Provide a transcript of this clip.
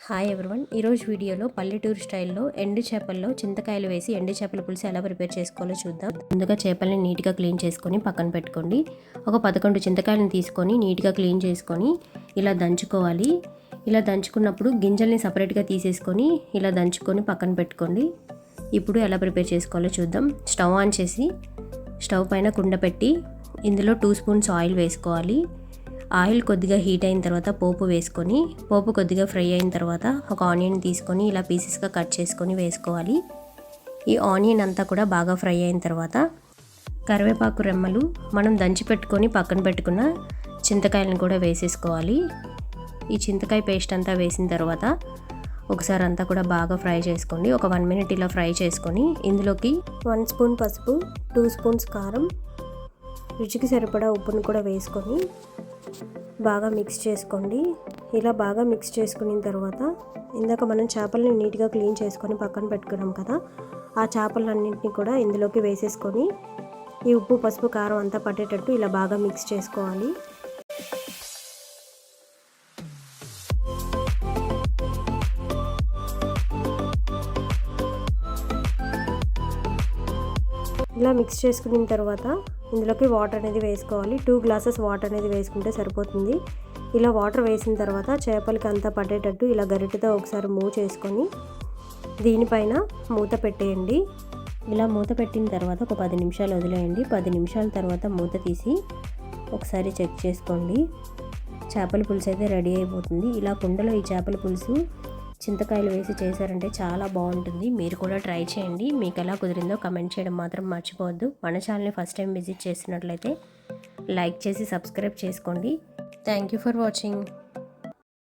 Hi everyone ఈరోజు వీడియోలో పల్లెటూరు స్టైల్లో ఎండు చేపల్లో చింతకాయలు వేసి ఎండు చేపల పులుసు ఎలా ప్రిపేర్ చేసుకోవాలో చూద్దాం. ముందుగా చేపల్ని నీట్గా క్లీన్ చేసుకొని పక్కన పెట్టుకోండి. ఒక పదకొండు చింతకాయలను తీసుకొని నీట్గా క్లీన్ చేసుకొని ఇలా దంచుకోవాలి. ఇలా దంచుకున్నప్పుడు గింజల్ని సపరేట్గా తీసేసుకొని ఇలా దంచుకొని పక్కన పెట్టుకోండి. ఇప్పుడు ఎలా ప్రిపేర్ చేసుకోవాలో చూద్దాం. స్టవ్ ఆన్ చేసి స్టవ్ పైన కుండ పెట్టి ఇందులో టూ స్పూన్స్ ఆయిల్ వేసుకోవాలి. ఆయిల్ కొద్దిగా హీట్ అయిన తర్వాత పోపు వేసుకొని పోపు కొద్దిగా ఫ్రై అయిన తర్వాత ఒక ఆనియన్ తీసుకొని ఇలా పీసెస్గా కట్ చేసుకొని వేసుకోవాలి. ఈ ఆనియన్ అంతా కూడా బాగా ఫ్రై అయిన తర్వాత కరివేపాకు రెమ్మలు మనం దంచి పెట్టుకొని పక్కన పెట్టుకున్న చింతకాయలను కూడా వేసేసుకోవాలి. ఈ చింతకాయ పేస్ట్ అంతా వేసిన తర్వాత ఒకసారి అంతా కూడా బాగా ఫ్రై చేసుకోండి. ఒక వన్ మినిట్ ఇలా ఫ్రై చేసుకొని ఇందులోకి వన్ స్పూన్ పసుపు టూ స్పూన్స్ కారం రుచికి సరిపడా ఉప్పును కూడా వేసుకొని బాగా మిక్స్ చేసుకోండి. ఇలా బాగా మిక్స్ చేసుకున్న తర్వాత ఇందాక మనం చేపల్ని నీట్గా క్లీన్ చేసుకొని పక్కన పెట్టుకున్నాం కదా ఆ చేపలన్నింటినీ కూడా ఇందులోకి వేసేసుకొని ఈ ఉప్పు పసుపు కారం అంతా పట్టేటట్టు ఇలా బాగా మిక్స్ చేసుకోవాలి. ఇలా మిక్స్ చేసుకున్న తర్వాత ఇందులోకి వాటర్ అనేది వేసుకోవాలి. టూ గ్లాసెస్ వాటర్ అనేది వేసుకుంటే సరిపోతుంది. ఇలా వాటర్ వేసిన తర్వాత చేపలకి అంతా పడేటట్టు ఇలా గరిటెతో ఒకసారి మూవ్ చేసుకొని దీనిపైన మూత పెట్టేయండి. ఇలా మూత పెట్టిన తర్వాత ఒక పది నిమిషాలు వదిలేయండి. పది నిమిషాల తర్వాత మూత తీసి ఒకసారి చెక్ చేసుకోండి. చేపల పులుసు అయితే రెడీ అయిపోతుంది. ఇలా కుండలో ఈ చేపల పులుసు చింతకాయలు వేసి చేశారంటే చాలా బాగుంటుంది. మీరు కూడా ట్రై చేయండి. మీకు ఎలా కుదిరిందో కమెంట్ చేయడం మాత్రం మర్చిపోవద్దు. మన ఛానల్ని ఫస్ట్ టైం విజిట్ చేసినట్లయితే లైక్ చేసి సబ్స్క్రైబ్ చేసుకోండి. Thank you for watching.